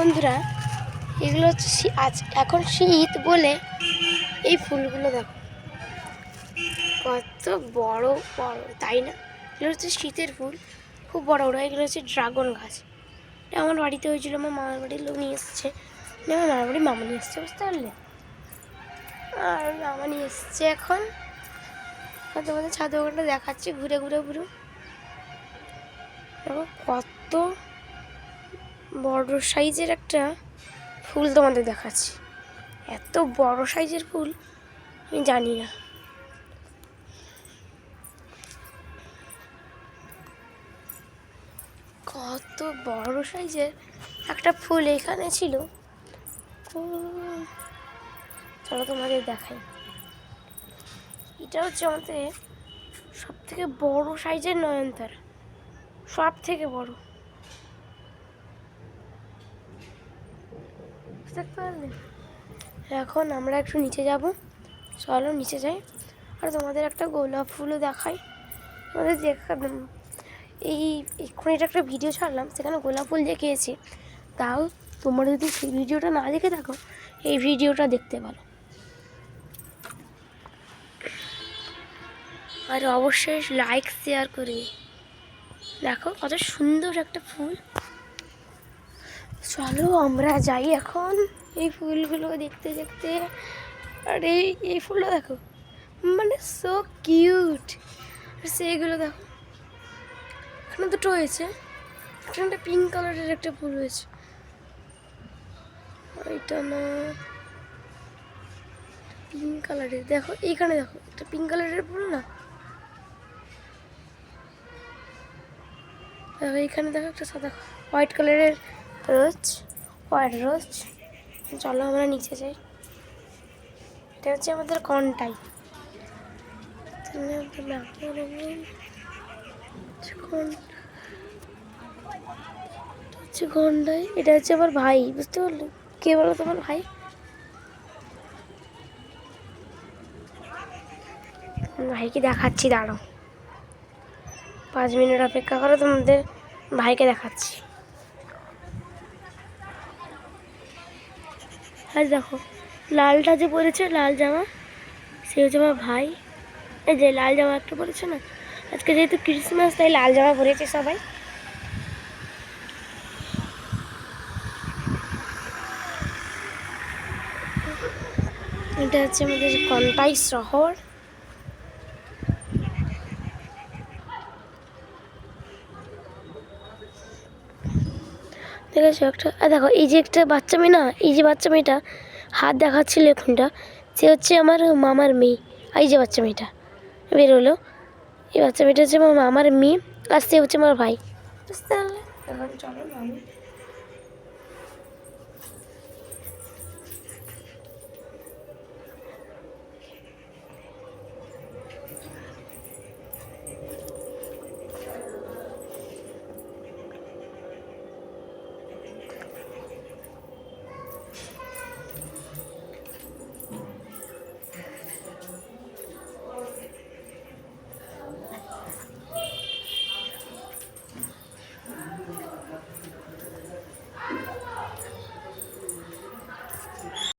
বন্ধুরা, এগুলো হচ্ছে আজ এখন শীত বলে এই ফুলগুলো দেখো। কত বড় বড়, তাই না? এগুলো হচ্ছে শীতের ফুল, খুব বড় বড়। এগুলো হচ্ছে ড্রাগন গাছ। এটা আমার বাড়িতে হয়েছিল, আমার মামার বাড়ির লোক নিয়ে এসেছে। আমার মামার বাড়ির মামা নিয়ে এসছে, বুঝতে পারলে? আর মামা নিয়ে এসছে এখন। তোমাদের ছাদ বাগানটা দেখাচ্ছি, ঘুরে ঘুরে ঘুরে। দেখো কত বড় সাইজের একটা ফুল তোমাদের দেখাচ্ছি। এত বড় সাইজের ফুল? আমি জানি না। কত বড় সাইজের একটা ফুল এখানে ছিল? চলো তোমাদের দেখাই। এটা হচ্ছে আমাদের সব থেকে বড় সাইজের নয়নতারা। সব থেকে বড়। এখন আমরা একটু নিচে যাব। চলো নিচে যাই। আর তোমাদের একটা গোলাপ ফুলও দেখাই। তোমাদের দেখা এই এক্ষুনি এটা একটা ভিডিও ছাড়লাম, সেখানে গোলাপ ফুল দেখিয়েছি। তাও তোমরা যদি সেই ভিডিওটা না দেখে থাকো, এই ভিডিওটা দেখতে পারো। আর অবশ্যই লাইক শেয়ার করে। দেখো কত সুন্দর একটা ফুল। চলো আমরা যাই এখন। এই ফুলগুলো দেখতে দেখতে। আর এই এই ফুলটা দেখো। মানে সো কিউট আর সেইগুলো দেখো। এখানে দুটো হয়েছে। এখানে একটা পিঙ্ক কালারের একটা ফুল হয়েছে। এটা না। পিঙ্ক কালারের দেখো, এইখানে দেখো। একটা পিঙ্ক কালারের ফুল না? দেখো, এইখানে দেখো একটা সাদা হোয়াইট কালারের রোজ হোয়াইট রোজ। চলো আমরা নিচে যাই। এটা হচ্ছে আমাদের কনটাই। হচ্ছে ঘন্টাই এটা হচ্ছে আমার ভাই, বুঝতে পারলে? কে বলো তোমার ভাই? ভাইকে দেখাচ্ছি, দাঁড়াও। পাঁচ মিনিট অপেক্ষা করো, তোমাদের ভাইকে দেখাচ্ছি। আর দেখো, লালটা যে পরেছে, লাল জামা, সে হচ্ছে আমার ভাই। এই যে লাল জামা একটা পরেছে না? আজকে যেহেতু ক্রিসমাস তাই লাল জামা পরেছে সবাই। এটা হচ্ছে আমাদের কন্টাই শহর। দেখেছ একটা, আর দেখো, এই যে একটা বাচ্চা মেয়ে না, এই যে বাচ্চা মেয়েটা, হাত দেখাচ্ছিল এখনটা, সে হচ্ছে আমার মামার মেয়ে এই যে বাচ্চা মেয়েটা, বেরোলো। এই বাচ্চা মেয়েটা হচ্ছে আমার মামার মেয়ে, আর সে হচ্ছে আমার ভাই। বুঝতে পারলে চলো